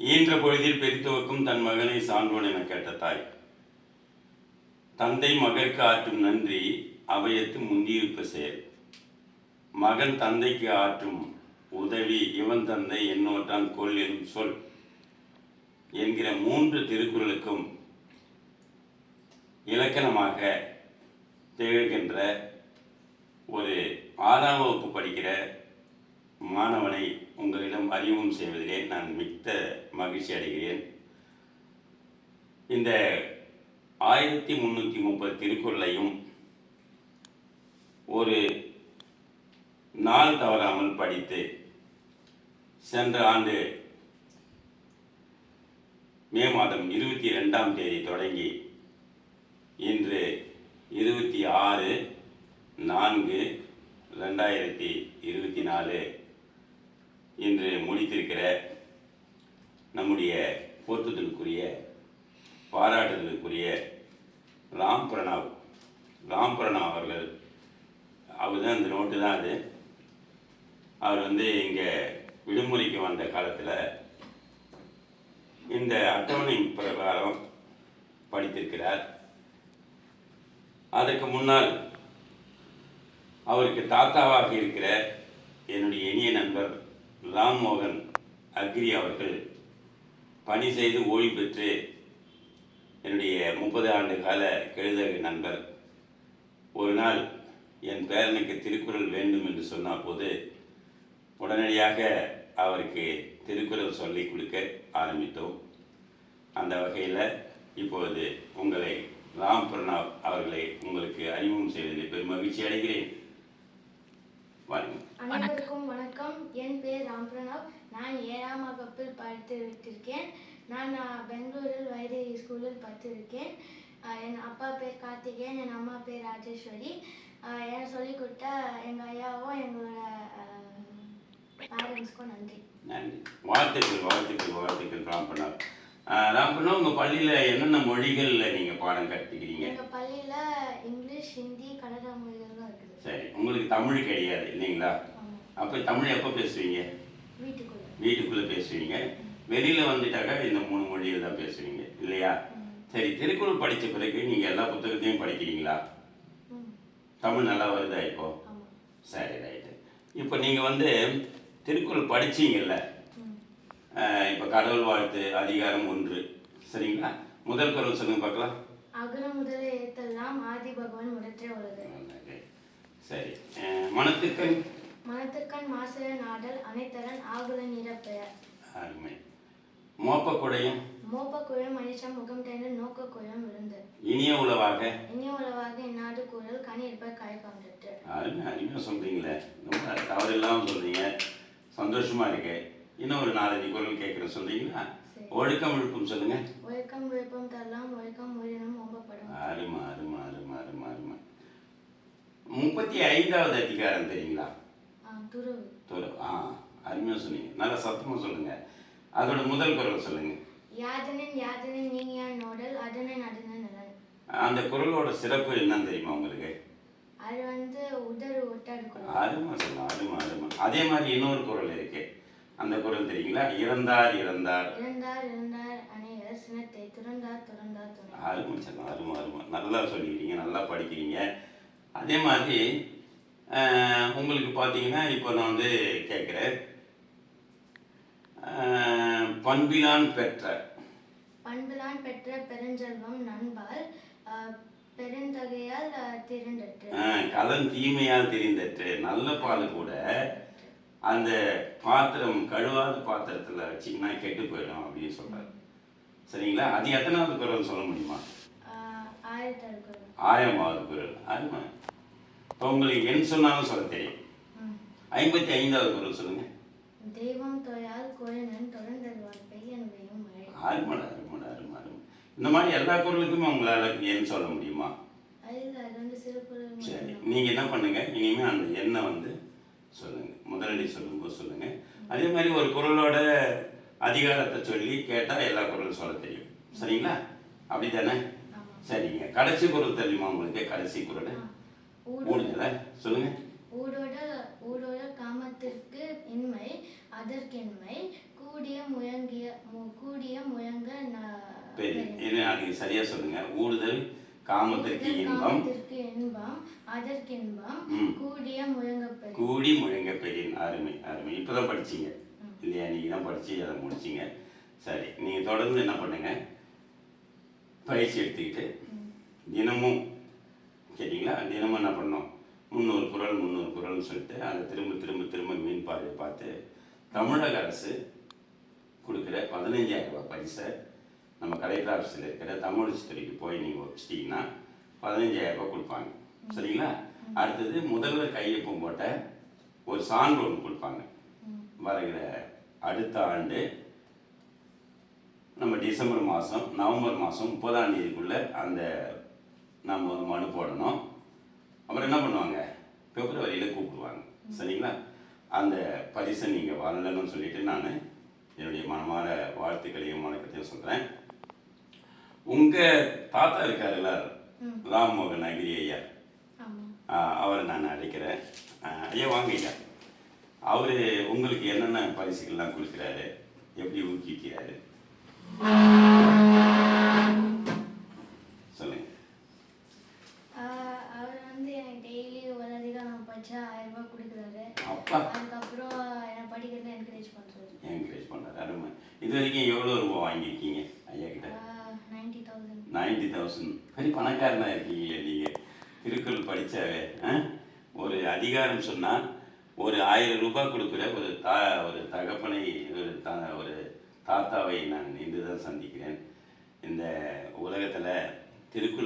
ஈன்ற பொழுதில் பெரித்துவக்கும் தன் மகனை சான்றோன் என கேட்ட தாய். தந்தை மகற்கு ஆற்றும் நன்றி அவையத்து முந்தியிருப்ப செயல் மகன் தந்தைக்கு ஆற்றும் உதவி இவன் தந்தை என்னோட்டான் கொள் எனும் சொல் என்கிற மூன்று திருக்குறளுக்கும் இலக்கணமாக திகழ்கின்ற ஒரு ஆறாம் வகுப்பு படிக்கிற மாணவனை உங்களிடம் அறிமுகம் செய்வதிலே நான் மிக்க மகிழ்ச்சி அடைகிறேன். இந்த ஆயிரத்தி முந்நூற்றி முப்பது திருக்குறளையும் ஒரு நாள் தவறாமல் படித்து சென்ற ஆண்டு மே மாதம் இருபத்தி ரெண்டாம் தேதி தொடங்கி இன்று பாராட்டுதலுக்குரிய ராம் பிரணவ் ராம் பிரணவ் அவர்கள் அவர் தான் அந்த நோட்டு தான் அது. அவர் வந்து இங்கே விடுமுறைக்கு வந்த காலத்தில் இந்த அட்டவணை பிரகாரம் படித்திருக்கிறார். அதற்கு முன்னால் அவருக்கு தாத்தாவாக இருக்கிற என்னுடைய இனிய நண்பர் ராம்மோகன் அக்ரி அவர்கள் பணி செய்து ஓய்வு பெற்று என்னுடைய முப்பது ஆண்டு கால கெழுதக நண்பர். ஒரு நாள் என் பேரனுக்கு திருக்குறள் வேண்டும் என்று சொன்ன போது உடனடியாக அவருக்கு திருக்குறள் சொல்லிக் கொடுக்க ஆரம்பித்தோம். அந்த வகையில் இப்பொழுது உங்களை ராம் பிரணாப் அவர்களை உங்களுக்கு அறிமுகம் செய்வதில் பெரும் மகிழ்ச்சி அடைகிறேன். அனைவருக்கும் வணக்கம். என் பேர் ராம் பிரணவ் நான் ஏழாம் வகுப்பில் படித்து விட்டிருக்கேன். நான் பெங்களூரில் வைதேகி ஸ்கூலில் படித்திருக்கேன். என் அப்பா பேர் கார்த்திகேயன் என் அம்மா பேர் ராஜேஸ்வரி. அஹ், எனக்கு சொல்லிக் கொடுத்த எங்கள் ஐயாவும் எங்களோட பேரண்ட்ஸ்க்கும் நன்றி. நன்றி. வாழ்த்துக்கள் வாழ்த்துக்கள் வாழ்த்துக்கள் ராம் பிரணாப் ஆஹ், ராம் பிரணாப் உங்கள் பள்ளியில் என்னென்ன மொழிகளில் நீங்கள் பாடம் கற்றுக்கிறீங்க எங்கள் பள்ளியில் இங்கிலீஷ் ஹிந்தி கன்னட மொழிகள்லாம் இருக்குது. சரி. உங்களுக்கு தமிழ் கிடையாது இல்லைங்களா? அப்போ தமிழ் எப்போ பேசுவீங்க? வீட்டுக்குள்ளே. வீட்டுக்குள்ளே பேசுவீங்க. வெளியில் வந்துட்டாக்கா இந்த மூணு மொழியில் தான் பேசுவீங்க இல்லையா? சரி திருக்குறள் படித்த பிறகு நீங்கள் எல்லா புத்தகத்தையும் படிக்கிறீங்களா? தமிழ் நல்லா வருதா இப்போ? சரி ரைட்டு. இப்போ நீங்கள் வந்து திருக்குறள் படிச்சீங்கல்ல இப்போ கடவுள் வாழ்த்து அதிகாரம் ஒன்று சரிங்களா? முதல் குரல் சொல்லுங்க பார்க்கலாம். அகர முதல ஆதி பகவான் முதற்றே. சரி மனத்துக்கண். மனத்துக்கண் மாசில நாடல் அனைத்தரன் ஆகுல நிறப்பெயர் மோப்பக்குடையும் மோப்ப குழல் மனுஷன் முகம் தேர்ந்து நோக்க குழம் விருந்து இனிய உளவாக. இனி உளவாக இன்னாது குரல் கனி இருப்ப கை கொண்டுட்டு அருமை அருமையாக சொல்கிறீங்களே ரொம்ப தவறு இல்லாமல் சொல்கிறீங்க சந்தோஷமாக இருக்கு. இன்னும் ஒரு நாலஞ்சு குரல் கேட்குறேன் சொல்கிறீங்களா. ஒழுக்கம் விழுப்பம் சொல்லுங்கள் ஒழுக்கம் விழுப்பம் தரலாம் ஒழுக்கம் உயிரினும் ஓம்பப்படும். அருமை அருமை அருமை அருமை அருமை. முப்பத்தி ஐந்தாவது அதிகாரம் தெரியுங்களா? துறவு. துரு ஆ அருமையாக சொன்னீங்க. நல்லா சத்தமாக சொல்லுங்கள் அதோட முதல் குரல் சொல்லுங்கள் யாதனின் யாதனின் நீங்கியான் நோடல் அதனின் அதனின் நலன். அந்த குரலோட சிறப்பு என்னன்னு தெரியுமா உங்களுக்கு? அது வந்து உதறு ஒட்டாடு அருமை சொல்லலாம் அருமை அருமை அதே மாதிரி இன்னொரு குரல் இருக்கு. அந்த குரல் தெரியுங்களா? இறந்தார் இறந்தார். இறந்தார் இறந்தார் அணையர் சினத்தை துறந்தார் துறந்தார் அருமை சொல்லலாம் அருமை அருமை நல்லா சொல்லிக்கிறீங்க நல்லா படிக்கிறீங்க. அதே மாதிரி உங்களுக்கு பார்த்தீங்கன்னா இப்போ நான் வந்து கேட்குறேன். பண்பிலான் பெற்ற பண்புலான் பெற்ற பெருஞ்செல்வம் நண்பால் பெருந்தகையால் கலன் தீமையால் தெரிந்தற்று. நல்ல பால் கூட அந்த பாத்திரம் கழுவாத பாத்திரத்தில் வச்சிங்கன்னா கெட்டு போயிடும் அப்படின்னு சொல்கிறார் சரிங்களா? அது எத்தனாவது குரல் சொல்ல முடியுமா? ஆயிரமாவது குரல். அருமை. இப்போ உங்களுக்கு எண் சொன்னாலும் சொல்ல தெரியும். ஐம்பத்தி ஐந்தாவது குரல் சொல்லுங்கள் தெய்வம் தொழால் கோயிலன் அருமடா அருமடா அருமை அருமை இந்த மாதிரி எல்லா குரலுக்குமே உங்களால் எண் சொல்ல முடியுமா? சரி நீங்கள் என்ன பண்ணுங்க? இனிமேல் அந்த எண்ணை வந்து சொல்லுங்கள் முதலடி சொல்லும்போது சொல்லுங்கள் அதே மாதிரி ஒரு குரலோட அதிகாரத்தை சொல்லி கேட்டால் எல்லா குரலும் சொல்ல தெரியும். சரிங்களா? அப்படி தானே சரிங்க. கடைசி குரல் தெரியுமா உங்களுக்கு? கடைசி குரல்? ஊடு முடிஞ்சதா சொல்லுங்கள் பெரிய இது அதுக்கு சரியா சொல்லுங்க. ஊடுதல் காமத்திற்கு இன்பம். கூடி முழங்க பெரியன் அருமை அருமை. இப்போதான் படிச்சீங்க. இல்லையா? நீங்கள் தான் படிச்சு அதை முடிச்சீங்க. சரி நீங்கள் தொடர்ந்து என்ன பண்ணுங்க? பயிற்சி எடுத்துக்கிட்டு தினமும் சரிங்களா தினமும் என்ன பண்ணோம் முந்நூறு குரல் முந்நூறு குரல்னு சொல்லிட்டு அதை திரும்ப திரும்ப திரும்ப மீன் பார்வை பார்த்து தமிழக அரசு கொடுக்குற பதினஞ்சாயிரம் ரூபாய் பரிசை நம்ம கலெக்டர் ஆஃபீஸில் இருக்கிற தமிழ் துறைக்கு போய் நீங்கள் வச்சிட்டிங்கன்னா பதினஞ்சாயிரம் ரூபாய் கொடுப்பாங்க. சரிங்களா? அடுத்தது முதல்வர் கையொப்பம் போட்ட ஒரு சான்று ஒன்று கொடுப்பாங்க. வருகிற அடுத்த ஆண்டு நம்ம டிசம்பர் மாதம் நவம்பர் மாதம் முப்பதாம் தேதிக்குள்ளே அந்த நம்ம ஒரு மனு போடணும். அப்புறம் என்ன பண்ணுவாங்க? பிப்ரவரியில் கூப்பிடுவாங்க. சரிங்களா? அந்த பரிசை நீங்கள் வாங்கணும்னு சொல்லிட்டு நான் என்னுடைய மனமான வாழ்த்துக்களையும் வணக்கத்தையும் சொல்கிறேன் உங்கள் தாத்தா இருக்காருல்ல ராம்மோகன் அகிரி ஐயா. அவரை நான் அழைக்கிறேன். ஐயா வாங்க அவர் உங்களுக்கு என்னென்ன பரிசுகள்லாம் கொடுக்குறாரு? எப்படி ஊக்குவிக்கிறாரு? சொல்லுங்க. அவர் வந்து எனக்கு டெய்லி ஒரு அதிகாரம் படிச்சா ஆயிரம் ரூபாய் கொடுக்குறாரு. அப்பா. அதுக்கப்புறம் என்னை படிக்கிறதுல என்கரேஜ் பண்ணுறாரு என்கரேஜ் பண்ணுறாரு அருமை. இது வரைக்கும் எவ்வளோ ரூபா வாங்கியிருக்கீங்க ஐயா கிட்ட? Ninety thousand. பெரிய பணக்காரனாக இருக்கீங்களே நீங்கள் திருக்குறள் படித்தாவே ஆ? ஒரு அதிகாரம் சொன்னால் ஒரு ஆயிரம் ரூபாய் கொடுக்குற ஒரு தா ஒரு தகப்பனை ஒரு தா ஒரு தாத்தாவை நான் இன்று தான் சந்திக்கிறேன். இந்த உலகத்தில் திருக்குறள்